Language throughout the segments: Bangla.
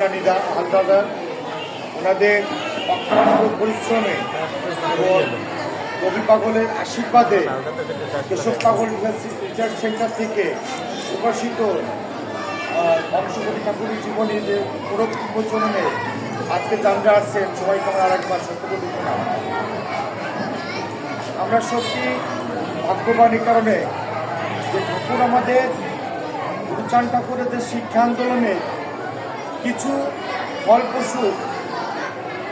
নিদা হালদাদার ওনাদের পরিশ্রমে এবং রবি পাগলের আশীর্বাদে কেশব পাগল রিসার্চ সেন্টার থেকে প্রকাশিত বংশপতি ঠাকুরের জীবনী যে পুনর্বিমোচনে আজকে জানতে আসছেন, সবাইকে আমরা আরেকবার সত্যপতি আমরা সত্যি ভাগ্যবান এই কারণে যে ঠাকুর আমাদের গুরুচান ঠাকুরের যে শিক্ষা আন্দোলনে কিছু ফলপ্রসূ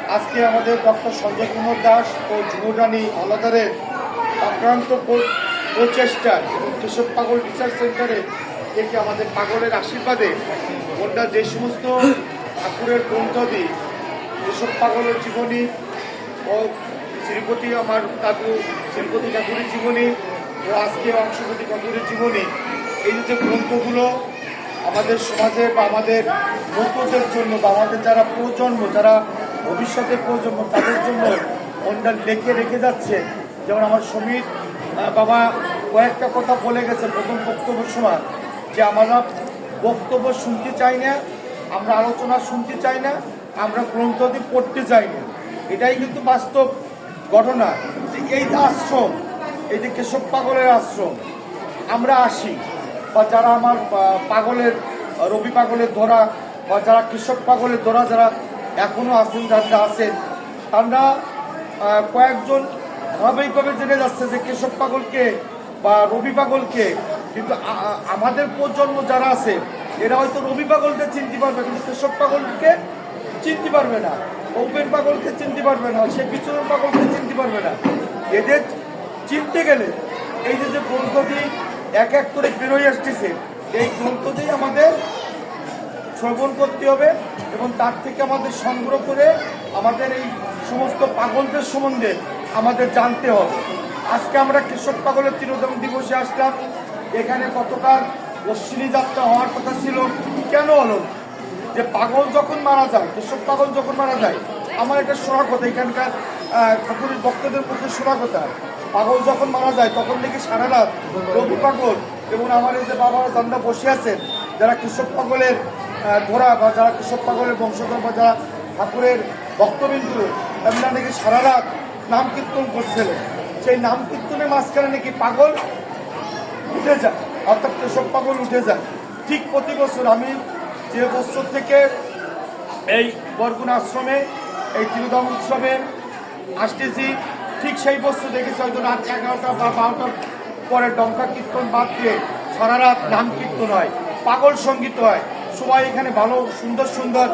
আজকে আমাদের ডক্টর সঞ্জয় কুমার দাস ও যুবরানী আলাদারের আক্রান্ত প্র- প্রচেষ্টায় এবং কেশব পাগল রিসার্চ সেন্টারে থেকে আমাদের পাগলের আশীর্বাদে ওটা যে সমস্ত ঠাকুরের গ্রন্থদি কেশব পাগলের জীবনী ও শ্রীপতি আমার দাদু, শ্রীপতি ঠাকুরের জীবনী ও আজকে অংশপতি ঠাকুরের জীবনী, এই যে গ্রন্থগুলো আমাদের সমাজে বা আমাদের নতুনদের জন্য বা আমাদের যারা প্রজন্ম, যারা ভবিষ্যতে প্রজন্ম, তাদের জন্য ওনটা লেখে রেখে যাচ্ছে। যেমন আমার সমীর বাবা কয়েকটা কথা বলে গেছে প্রথম বক্তব্য সময় যে আমরা বক্তব্য শুনতে চাই না, আমরা আলোচনা শুনতে চাই না, আমরা গ্রন্থদি পড়তে চাই না। এটাই কিন্তু বাস্তব ঘটনা। যে এই আশ্রম, এই যে কেশব পাগলের আশ্রম, আমরা আসি। বা যারা আমার পাগলের, রবি পাগলের ধরা বা যারা কৃষক পাগলের ধরা যারা এখনও আছেন যারা আছেন, তারা কয়েকজন ধারাবাহিকভাবে জেনে যাচ্ছে যে কেশব পাগলকে বা রবি পাগলকে। কিন্তু আমাদের প্রজন্ম যারা আছে, এরা হয়তো রবি পাগলকে চিনতে পারবে, কিন্তু কৃষক পাগলকে চিনতে পারবে না। ওপেন পাগলকে চিনতে পারবে না, সে পিছনের পাগলকে চিনতে পারবে না। এদের চিনতে গেলে এই যে যে গ্রন্থটি এক এক করে বেরোয় আসতেছে। এই গ্রন্থটি আমাদের শ্রবণ করতে হবে এবং তার থেকে আমাদের সংগ্রহ করে আমাদের এই সমস্ত পাগলদের সম্বন্ধে আমাদের জানতে হবে। আজকে আমরা কৃষক পাগলের তিরোদম দিবসে আসলাম। এখানে কতকাল অশ্বিনী যাত্রা হওয়ার কথা ছিল। কেন হলো? যে পাগল যখন মারা যায়, কৃষক পাগল যখন মারা যায়, আমার এটা শোনার কথা, এখানকার ঠাকুরের ভক্তদের প্রতি কথা পাগল যখন মারা যায়, তখন থেকে সারা রাত রবি পাগল এবং আমার এই যে বাবারা দান্দা বসে আছেন, যারা কৃষক পাগলের ধরা বা যারা কৃষক পাগলের বংশধর বা যারা ঠাকুরের ভক্তবিন্দু, এমনি নাকি সারা রাত নাম কীর্তন করছিলেন। সেই নাম কীর্তনের মাঝখানে নাকি পাগল উঠে যায়, অর্থাৎ কৃষক পাগল উঠে যায়। ঠিক প্রতি বছর আমি যে বছর থেকে এই বরগুন আশ্রমে, এই তিরুধাম উৎসবে আসতেছি। ঠিক সেই বস্তু দেখেছি, হয়তো রাত এগারোটা বা বারোটার পরে ডঙ্কা কীর্তন বাদ দিয়ে সারা রাত নাম কীর্তন হয়, পাগল সংগীত হয়। সবাই এখানে ভালো, সুন্দর সুন্দর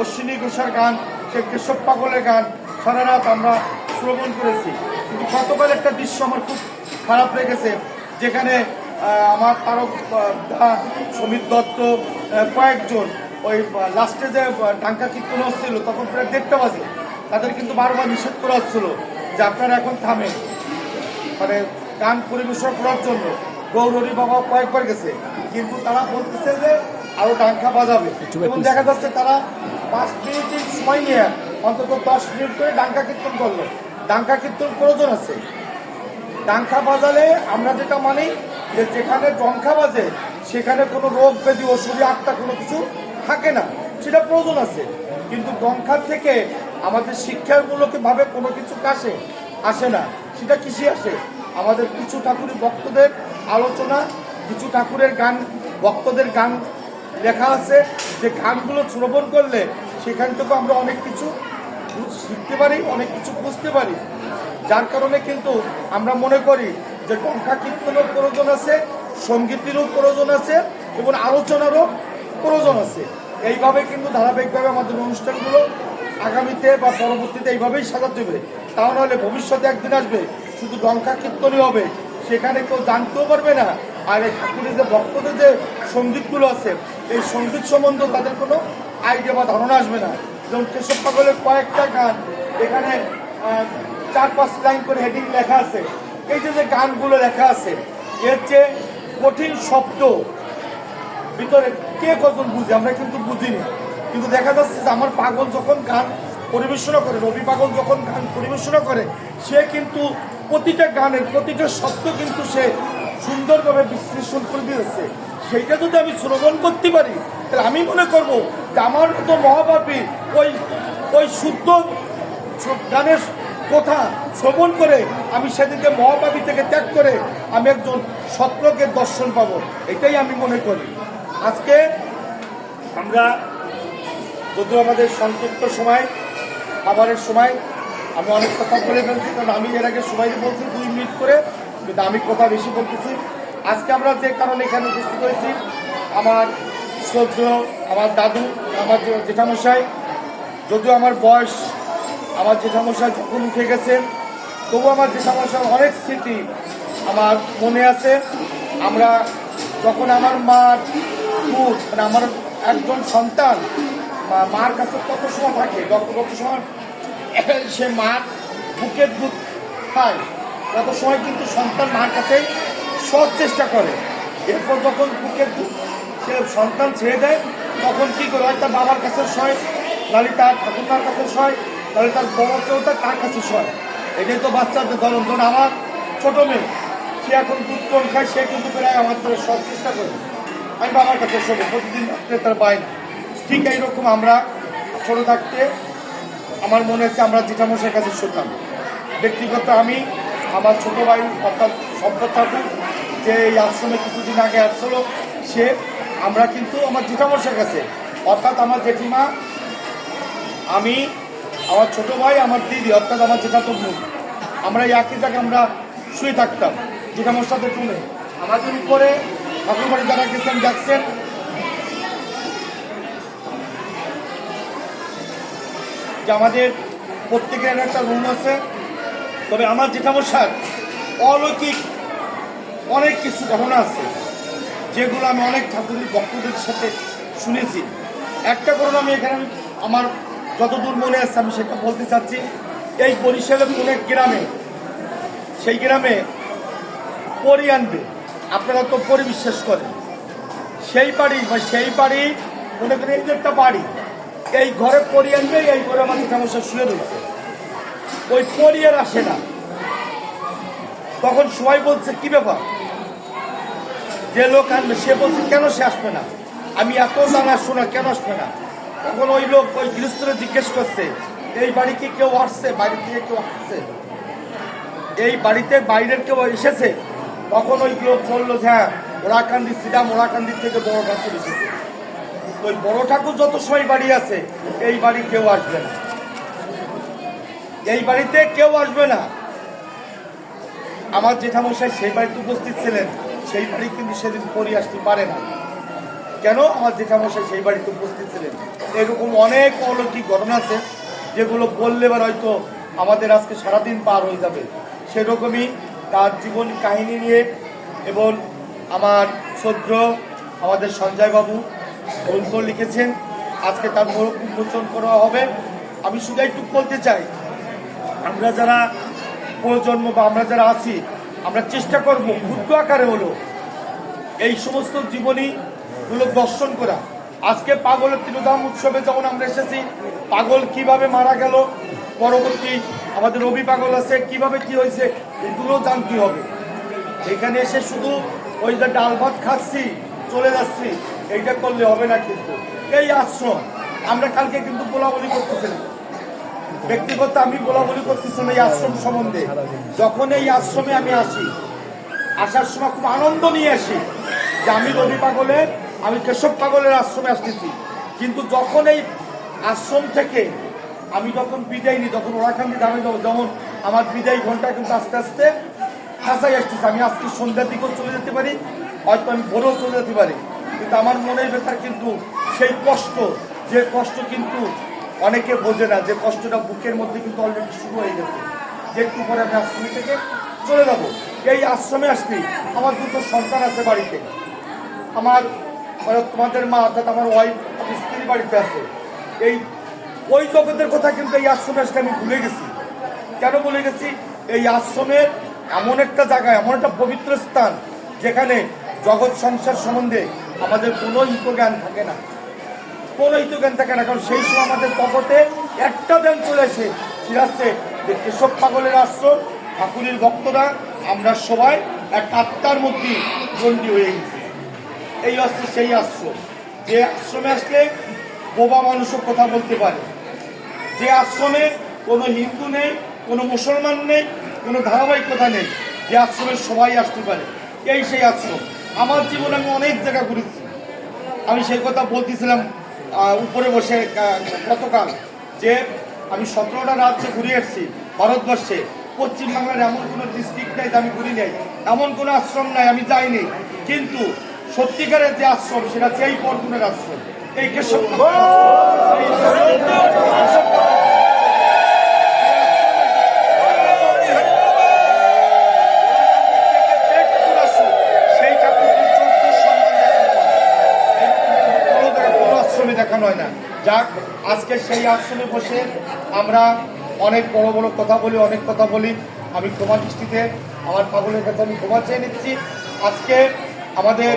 অশ্বিনী ঘোষার গান, সে কেশব পাগলের গান, সারা রাত আমরা শ্রবণ করেছি। কিন্তু গতকাল একটা দৃশ্য আমার খুব খারাপ লেগেছে, যেখানে আমার তারক সমীর দত্ত কয়েকজন ওই লাস্টে যে টাঙ্কা কীর্তন হচ্ছিল, তখন প্রায় দেড়টা বাজে। তাদের কিন্তু বারবার নিষেধ করা হচ্ছিল যে আপনারা এখন থামেন। মানে গান পরিবেশন করার জন্য গৌরী বাবা কয়েকবার গেছে কিন্তু তারা বলতেছে যে আরও ডাঙ্কা বাজাবে। এবং দেখা যাচ্ছে তারা পাঁচ মিনিটের সময় নিয়ে অন্তত দশ মিনিট করে ডাঙ্কা কীর্তন করল। ডাঙ্কা কীর্তন প্রয়োজন আছে? ডাঙ্কা বাজালে আমরা যেটা মানি যে যেখানে ডঙ্কা বাজে সেখানে কোনো রোগ ব্যাধি ওষুধি আত্মা কোনো কিছু থাকে না। সেটা প্রয়োজন আছে। কিন্তু ডঙ্কার থেকে আমাদের শিক্ষামূলক ভাবে কোনো কিছু আসে আসে না। সেটা কিসে আসে? আমাদের কিছু ঠাকুরের ভক্তদের আলোচনা, কিছু ঠাকুরের গান, ভক্তদের গান লেখা আছে। যে গানগুলো শ্রবণ করলে সেখান থেকে আমরা অনেক কিছু শিখতে পারি, অনেক কিছু বুঝতে পারি। যার কারণে কিন্তু আমরা মনে করি যে টঙ্কা কীর্তনের প্রয়োজন আছে, সঙ্গীতেরও প্রয়োজন আছে এবং আলোচনারও প্রয়োজন আছে। এইভাবে কিন্তু ধারাবাহিকভাবে আমাদের অনুষ্ঠানগুলো আগামীতে বা পরবর্তীতে এইভাবেই সাজাতে হবে। তা নাহলে ভবিষ্যতে একদিন আসবে, শুধু ডঙ্কা কীর্তনই হবে, সেখানে কেউ জানতেও পারবে না। আর এই ঠাকুরের যে ভক্তদের যে সঙ্গীতগুলো আছে, এই সংগীত সম্বন্ধে তাদের কোনো আইডিয়া বা ধারণা আসবে না। যেমন কেশব পাগলের কয়েকটা গান, এখানে চার পাঁচ লাইন করে হেডিং লেখা আছে। এই যে যে গানগুলো লেখা আছে, এর যে কঠিন শব্দ ভিতরে কে কজন বুঝে, আমরা কিন্তু বুঝিনি। কিন্তু দেখা যাচ্ছে যে আমার পাগল যখন গান পরিবেশনা করে, রবি পাগল যখন গান পরিবেশনা করে, সে কিন্তু প্রতিটা গানের, প্রতিটা শব্দ কিন্তু সে সুন্দরভাবে বিশ্লেষণ করে দিয়েছে। সেইটা যদি আমি শ্রবণ করতে পারি, তাহলে আমি মনে করব যে আমার মতো মহাপাপী ওই ওই শুদ্ধ গানের কথা শ্রবণ করে আমি সেদিকে মহাপাপী থেকে ত্যাগ করে আমি একজন সত্যকে দর্শন পাবো। এটাই আমি মনে করি। আজকে আমরা যদিও আমাদের সংক্ষিপ্ত সময়, খাবারের সময়, আমি অনেক কথা বলে ফেলছি, কারণ আমি এর আগে সবাইকে বলছি দুই মিনিট করে, কিন্তু আমি কথা বেশি বলতেছি। আজকে আমরা যে কারণে এখানে উপস্থিত হয়েছি, আমার শ্রদ্ধ, আমার দাদু, আমার জেঠামশাই, যদিও আমার বয়স, আমার জেঠামশাই যখন উঠে গেছেন তবু আমার জেঠামশাই অনেক স্মৃতি আমার মনে আছে। আমরা যখন আমার মার দুধ মানে আমার একজন সন্তান, মা- মার কাছে কত সময় থাকে যত কত সময়, সে মার বুকের দুধ খায় তত সময় কিন্তু সন্তান মার কাছে সব চেষ্টা করে। এরপর যখন বুকের দুধ সে সন্তান ছেড়ে দেয়, তখন কি করে হয়, তার বাবার কাছে সয়, নাহলে তার ঠাকুরমার কাছে সয় তাহলে তার বড় কেউ তার কাছে সয়। এটাই তো বাচ্চাদের ধরন ধরুন আমার ছোটো মেয়ে, সে এখন দুধ কম খায়, সে কিন্তু প্রায় আমার ধরে সব চেষ্টা করে। আমি বাবার কাছে শোবো প্রতিদিন রাত্রে তার বায়না। ঠিক এইরকম আমরা ছোট থাকতে আমার মনে হচ্ছে আমরা জেঠামশাইয়ের কাছে শুতাম ব্যক্তিগত আমি, আমার ছোট ভাই অর্থাৎ সম্পদ ঠাকুর, যে এই আশ্রমে কিছুদিন আগে আসছিল, সে আমরা কিন্তু আমার জেঠামশাইয়ের কাছে। অর্থাৎ আমার জেঠিমা, আমি, আমার ছোট ভাই, আমার দিদি, অর্থাৎ আমার জেঠাতো বোন আমরা এই একই আমরা শুয়ে থাকতাম সাথে টুনে আমাদের উপরে ঠাকুরবাড়ি যারা গেছেন দেখছেন যে আমাদের প্রত্যেকের একটা রুম আছে। তবে আমার জেঠামশার অলৌকিক অনেক কিছু ঘটনা আছে, যেগুলো আমি অনেক ঠাকুরের ভক্তদের সাথে শুনেছি। একটা ঘটনা আমি এখানে আমার যতদূর মনে আছে, আমি সেটা বলতে চাচ্ছি। এই বরিশালের কোন এক গ্রামে সেই গ্রামে পরি আনবে। আপনারা তো পরি বিশ্বাস করেন। সেই বাড়ি বা সেই বাড়ি, মনে করেন এই যে একটা বাড়ি, এই ঘরে পরি আনবে, এই ঘরে আমাদের সমস্যা শুয়ে রয়েছে। ওই পরি আর আসে না। তখন সবাই বলছে, কি ব্যাপার? যে লোক আনবে, সে বলছে, কেন সে আসবে না? আমি এত জানা শোনা কেন আসবে না? তখন ওই লোক, ওই গৃহস্থরে জিজ্ঞেস করছে, এই বাড়ি কি কেউ আসছে? বাড়ি থেকে কেউ আসছে? এই বাড়িতে বাইরের কেউ এসেছে? তখন ওই লোক বলল যে হ্যাঁ ওরাকান্দি শ্রীরাম ওরাকান্দির থেকে বড় ঠাকুর এসেছে। ওই বড় ঠাকুর যত সময় বাড়ি আছে, এই বাড়ি কেউ আসবে না। এই বাড়িতে কেউ আসবে না। আমার জেঠামশাই সেই বাড়িতে উপস্থিত ছিলেন, সেই বাড়ি কিন্তু সেদিন পরি আসতে পারে না। কেন? আমার জেঠামশাই সেই বাড়িতে উপস্থিত ছিলেন। এরকম অনেক অলৌকিক ঘটনা আছে, যেগুলো বললে এবার হয়তো আমাদের আজকে সারাদিন পার হয়ে যাবে। সেরকমই তার জীবন কাহিনী নিয়ে এবং আমার শ্রদ্ধ আমাদের সঞ্জয়বাবু গ্রন্থ লিখেছেন। আজকে তার মোড়ক উন্মোচন করা হবে। আমি শুধু একটু বলতে চাই, আমরা যারা প্রজন্ম বা আমরা যারা আছি, আমরা চেষ্টা করব ক্ষুদ্র আকারে হলো এই সমস্ত জীবনীগুলো দর্শন করা। আজকে পাগলের তিরোধাম উৎসবে যেমন আমরা এসেছি, পাগল কীভাবে মারা গেল, পরবর্তী আমাদের রবি পাগল আছে, কীভাবে কি হয়েছে, এগুলো জানতে হবে। এখানে এসে শুধু ওই যে ডাল ভাত খাচ্ছি, চলে যাচ্ছি, এইটা করলে হবে না কিন্তু। এই আশ্রম, আমরা কালকে কিন্তু বলাবলি করতেছিলাম ব্যক্তিগত আমি বলা বলি করতেছিলাম এই আশ্রম সম্বন্ধে। যখন এই আশ্রমে আমি আসি, আসার সময় খুব আনন্দ নিয়ে আসি যে আমি রবি পাগলের, আমি কেশব পাগলের আশ্রমে আসতেছি। কিন্তু যখন এই আশ্রম থেকে আমি যখন বিদায় নিই, তখন ওরাখান্দি দামে যাব। যেমন আমার বিদায় ঘণ্টা কিন্তু আস্তে আস্তে কাছাই আসতেছে। আমি আজকে সন্ধ্যার দিকেও চলে যেতে পারি, হয়তো আমি ভোরেও চলে যেতে পারি। কিন্তু আমার মনের ব্যাপার কিন্তু সেই কষ্ট, যে কষ্ট কিন্তু অনেকে বোঝে না, যে কষ্টটা বুকের মধ্যে কিন্তু অলরেডি শুরু হয়ে গেছে। যে একটু পরে আমি আশ্রমে থেকে চলে যাব। এই আশ্রমে আসবি আমার দুটো সন্তান আছে বাড়িতে। আমার মানে তোমাদের মা, অর্থাৎ আমার ওয়াইফ স্ত্রী বাড়িতে আছে। এই ওই জগতের কথা কিন্তু এই আশ্রমে আসলে আমি ভুলে গেছি। কেন ভুলে গেছি? এই আশ্রমের এমন একটা জায়গা এমন একটা পবিত্র স্থান যেখানে জগৎ সংসার সম্বন্ধে আমাদের কোনো জ্ঞান থাকে না। কোনো জ্ঞান থাকে না, কারণ সেই সময় আমাদের পকেটে একটা জ্ঞান চলে আসে। সেটা হচ্ছে যে কেশব পাগলের আশ্রম, ঠাকুরের ভক্তরা, আমরা সবাই এক আত্মার মধ্যে বন্দী হয়ে গেছি। এই হচ্ছে সেই আশ্রম। যে আশ্রমে আসলে বোবা মানুষও কথা বলতে পারে। যে আশ্রমে কোনো হিন্দু নেই, কোনো মুসলমান নেই, কোনো ধারাবাহিকতা নেই, যে আশ্রমে সবাই আসতে পারে। এই সেই আশ্রম। আমার জীবনে আমি অনেক জায়গা ঘুরেছি। আমি সেই কথা বলতেছিলাম উপরে বসে গতকাল যে আমি সতেরোটা রাজ্যে ঘুরে এসেছি ভারতবর্ষে। পশ্চিমবাংলার এমন কোনো ডিস্ট্রিক্ট নেই যে আমি ঘুরি নাই। এমন কোনো আশ্রম নাই, আমি যাইনি। কিন্তু সত্যিকারের যে আশ্রম, সেটা হচ্ছে এই বরগুনের আশ্রম। এই কেশব দেখানো হয়। কোনো না। যাক, আজকে সেই আশ্রমে বসে আমরা অনেক বড় বড় কথা বলি, অনেক কথা বলি। আমি ক্ষমা দৃষ্টিতে আমার পাগলের কাছে আমি ক্ষমা চেয়ে নিচ্ছি। আজকে আমাদের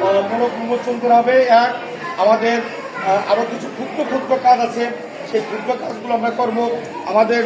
বড় উন্মোচন করা হবে এক আমাদের আরও আরও কিছু ক্ষুদ্র ক্ষুদ্র কাজ আছে সেই ক্ষুদ্র কাজগুলো আমরা করব। আমাদের